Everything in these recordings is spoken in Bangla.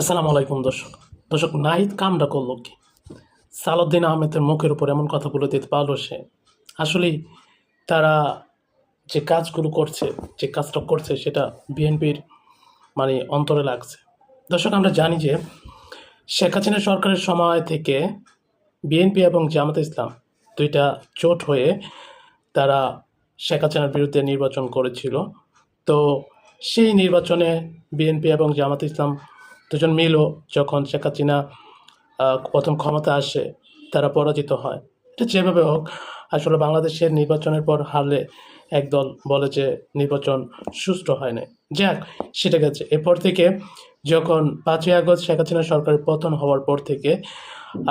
আসসালামু আলাইকুম দর্শক। দর্শক, নাহিদ কামটা করল কি? সালাউদ্দিন আহমেদের মুখের উপর এমন কথাগুলো দিতে পারল সে। আসলেই তারা যে কাজগুলো করছে, যে কাজটা করছে, সেটা বিএনপির মানে অন্তরে লাগছে। দর্শক, আমরা জানি যে শেখ হাসিনা সরকারের সময় থেকে বিএনপি এবং জামাত ইসলাম দুইটা জোট হয়ে তারা শেখ হাসিনার বিরুদ্ধে নির্বাচন করেছিল। তো সেই নির্বাচনে বিএনপি এবং জামাত ইসলাম দুজন মিলও যখন শেখ হাসিনা প্রথম ক্ষমতা আসে, তারা পরাজিত হয়। এটা যেভাবে হোক, আসলে বাংলাদেশের নির্বাচনের পর হারলে একদল বলে যে নির্বাচন সুষ্ঠু হয় না যাক, সেটা গেছে। এরপর থেকে যখন পাঁচই আগস্ট শেখ হাসিনা সরকারের পতন হওয়ার পর থেকে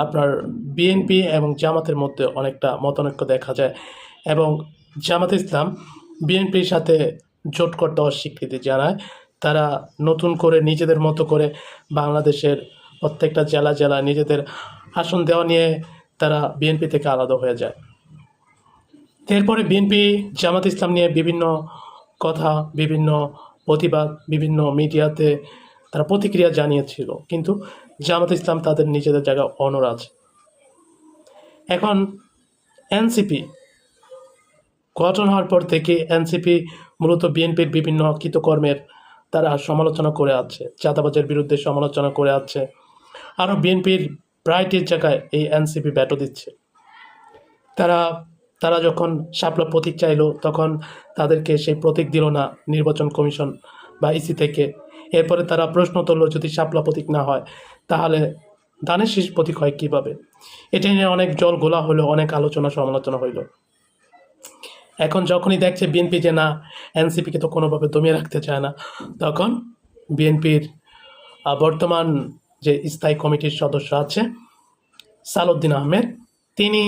আপনার বিএনপি এবং জামাতের মধ্যে অনেকটা মতানৈক্য দেখা যায় এবং জামাত ইসলাম বিএনপির সাথে জোট করতে অস্বীকৃতি জানায়। তারা নতুন করে নিজেদের মতো করে বাংলাদেশের প্রত্যেকটা জেলা জেলা নিজেদের আসন দেওয়া নিয়ে তারা বিএনপি থেকে আলাদা হয়ে যায়। এরপরে বিএনপি জামাত ইসলাম নিয়ে বিভিন্ন কথা, বিভিন্ন প্রতিবাদ, বিভিন্ন মিডিয়াতে তারা প্রতিক্রিয়া জানিয়েছিল। কিন্তু জামাত ইসলাম তাদের নিজেদের জায়গায় অনর আছে। এখন এনসিপি গঠন হওয়ার পর থেকে এনসিপি মূলত বিএনপির বিভিন্ন কৃতকর্মের তারা সমালোচনা করে আছে, চাঁদাবাজের বিরুদ্ধে সমালোচনা করে আছে। আরও বিএনপির প্রায়টির জায়গায় এই এনসিপি ব্যাটো দিচ্ছে। তারা তারা যখন শাপলা প্রতীক চাইলো, তখন তাদেরকে সেই প্রতীক দিল না নির্বাচন কমিশন বা ইসি থেকে। এরপরে তারা প্রশ্ন তুলল, যদি শাপলা প্রতীক না হয়, তাহলে দানের শীষ প্রতীক হয় কীভাবে? এটা নিয়ে অনেক জল গোলা হলো, অনেক আলোচনা সমালোচনা হইল। এখন যখনই দেখছে বিএনপি যে না এনসিপিকে তো কোনোভাবে দমিয়ে রাখতে চায় না, তখন বিএনপির বর্তমান যে স্থায়ী কমিটির সদস্য আছে, সালউদ্দিন আহমেদ, তিনি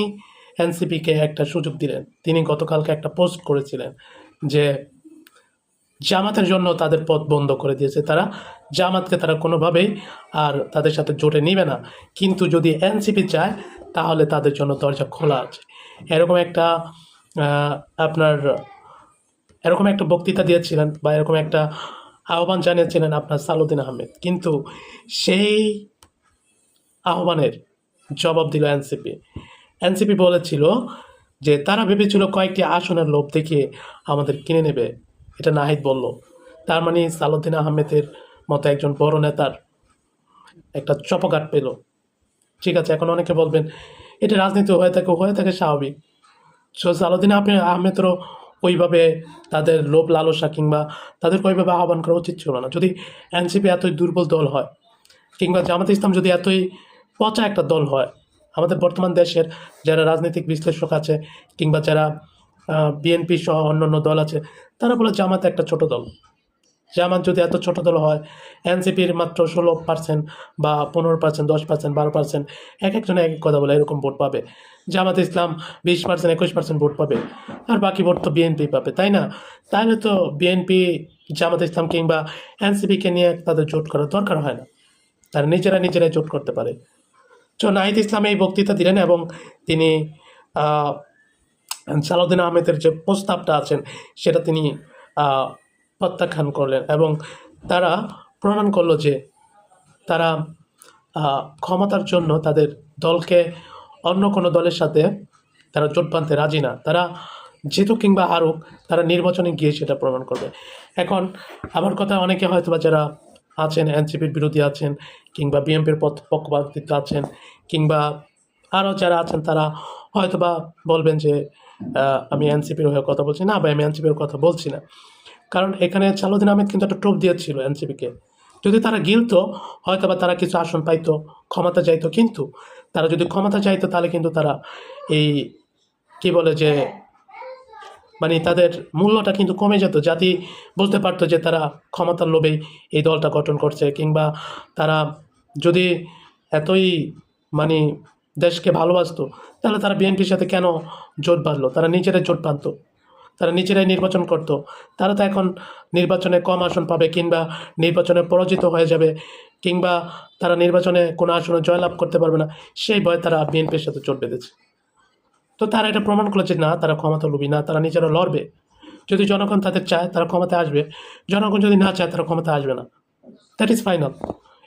এনসিপিকে একটা সুযোগ দিলেন। তিনি গতকালকে একটা পোস্ট করেছিলেন যে জামাতের জন্য তাদের পথ বন্ধ করে দিয়েছে তারা। জামাতকে তারা কোনোভাবেই আর তাদের সাথে জোটে নিবে না। কিন্তু যদি এনসিপি চায়, তাহলে তাদের জন্য দরজা খোলা আছে। এরকম একটা আপনার এরকম একটা বক্তৃতা দিয়েছিলেন বা এরকম একটা আহ্বান জানিয়েছিলেন আপনার সালুদ্দিন আহমেদ। কিন্তু সেই আহ্বানের জবাব দিল এনসিপি। এনসিপি বলেছিল যে তারা ভেবেছিল কয়েকটি আসনের লোভ দেখিয়ে আমাদের কিনে নেবে, এটা নাহিদ বলল। তার মানে সালুদ্দিন আহমেদের মতো একজন বড় নেতার একটা চপকাট পেল। ঠিক আছে, এখন অনেকে বলবেন, এটা রাজনীতি হয়ে থাকে হয়ে থাকে স্বাভাবিক। সো সালাউদ্দিন আহমেদেরও ওইভাবে তাদের লোভ লালসা কিংবা তাদেরকে ওইভাবে আহ্বান করা উচিত ছিল না। যদি এনসিপি এতই দুর্বল দল হয়, কিংবা জামাত ইসলাম যদি এতই পচা একটা দল হয়, আমাদের বর্তমান দেশের যারা রাজনৈতিক বিশ্লেষক আছে কিংবা যারা বিএনপি সহ অন্য দল আছে, তারা বলে জামাত একটা ছোট দল। জামাত যদি এত ছোট দল হয় এনসিপির মাত্র ষোলো পার্সেন্ট বা পনেরো পার্সেন্ট দশ পার্সেন্ট বারো পার্সেন্ট এক একজনে এক এক কথা বলে এরকম ভোট পাবে। জামাত ইসলাম বিশ পার্সেন্ট একুশ পার্সেন্ট ভোট পাবে। আর বাকি ভোট তো বিএনপি পাবে, তাই না? তাহলে তো বিএনপি, জামাত ইসলাম কিংবা এনসিপিকে নিয়ে তাদের জোট করার দরকার হয় না। তারা নিজেরা নিজেরাই জোট করতে পারে। তো নাহিদ ইসলাম এই বক্তৃতা দিলেন এবং তিনি সালাউদ্দিন আহমেদের যে প্রস্তাবটা আছেন, সেটা তিনি প্রত্যাখ্যান করলেন এবং তারা প্রমাণ করল যে তারা ক্ষমতার জন্য তাদের দলকে অন্য কোনো দলের সাথে তারা জোট বাঁধতে রাজি না। তারা যেহেতু কিংবা হারুক, তারা নির্বাচনে গিয়ে সেটা প্রমাণ করবে। এখন আমার কথা, অনেকে হয়তো বা যারা আছেন, এনসিপির বিরোধী আছেন কিংবা বিএনপির পক্ষপাতিত্ব আছেন কিংবা আরও যারা আছেন, তারা হয়তোবা বলবেন যে আমি এনসিপির হয়ে কথা বলছি না বা আমি এনসিপির কথা বলছি না। কারণ এখানে সালুদ্দিন আহমেদ কিন্তু একটা টোপ দিয়েছিল এনসিপিকে। যদি তারা গিলতো হয়তো বা তারা কিছু আসন পাইতো, ক্ষমতা চাইতো কিন্তু তারা যদি ক্ষমতা চাইতো তাহলে কিন্তু তারা এই কি বলে যে মানে তাদের মূল্যটা কিন্তু কমে যেত। জাতি বুঝতে পারতো যে তারা ক্ষমতার লোভেই এই দলটা গঠন করছে, কিংবা তারা যদি এতই মানে দেশকে ভালোবাসতো, তাহলে তারা বিএনপির সাথে কেন জোট বাঁধলো? তারা নিজেরাই জোট বাঁধতো। তারা নিজেরাই নির্বাচন করতো। তারা তো এখন নির্বাচনে কম আসন পাবে কিংবা নির্বাচনে পরাজিত হয়ে যাবে কিংবা তারা নির্বাচনে কোনো আসনে জয়লাভ করতে পারবে না, সেই ভয়ে তারা বিএনপির সাথে চোট বেঁধেছে। তো তারা এটা প্রমাণ করল যে না, তারা ক্ষমতা লুবি না, তারা নিজেরা লড়বে। যদি জনগণ তাদের চায়, তারা ক্ষমতা আসবে। জনগণ যদি না চায়, তারা ক্ষমতা আসবে না। দ্যাট ইজ ফাইনাল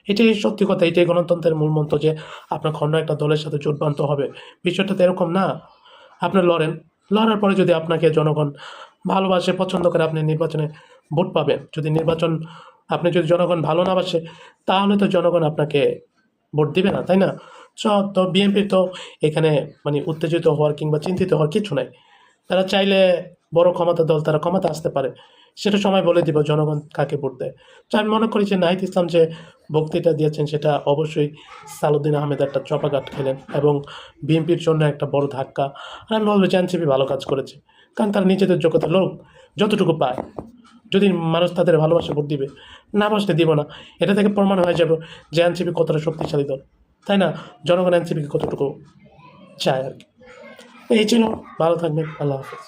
এটাই সত্যি কথা, এটাই গণতন্ত্রের মূল মন্ত্র যে আপনার খণ্ড একটা দলের সাথে জোটবদ্ধ হবে। বিষয়টা তো এরকম না। আপনি লড়েন। লড়ার পরে যদি আপনাকে জনগণ ভালোবাসে, পছন্দ করে আপনি নির্বাচনে ভোট পাবেন। যদি নির্বাচন, আপনি যদি জনগণ ভালো না বাসে, তাহলে তো জনগণ আপনাকে ভোট দিবে না, তাই না? তো বিএনপির তো এখানে মানে উত্তেজিত হওয়ার কিংবা চিন্তিত হওয়ার কিছু নাই। তারা চাইলে বড় ক্ষমতা দল, তারা ক্ষমতা আসতে পারে। সেটা সময় বলে দিব, জনগণ কাকে ভোট দেয়। তো আমি মনে করি যে নাহিদ ইসলাম যে বক্তৃতা দিয়েছেন সেটা অবশ্যই সালুদ্দিন আহমেদ একটা চপাঘাট খেলেন এবং বিএনপির জন্য একটা বড় ধাক্কা। আর আমি বলব যে এনসিপি ভালো কাজ করেছে, কারণ তারা নিজেদের যোগ্যতা লোক, যতটুকু পায়। যদি মানুষ তাদের ভালোবাসা ভোট দিবে, না বাসলে দিব না। এটা থেকে প্রমাণ হয়ে যাবে যে এনসিপি কতটা শক্তিশালী দল, তাই না? জনগণ এনসিপিকে কতটুকু চায় আর কি। এই ছিল, ভালো থাকবেন, আল্লাহ হাফিজ।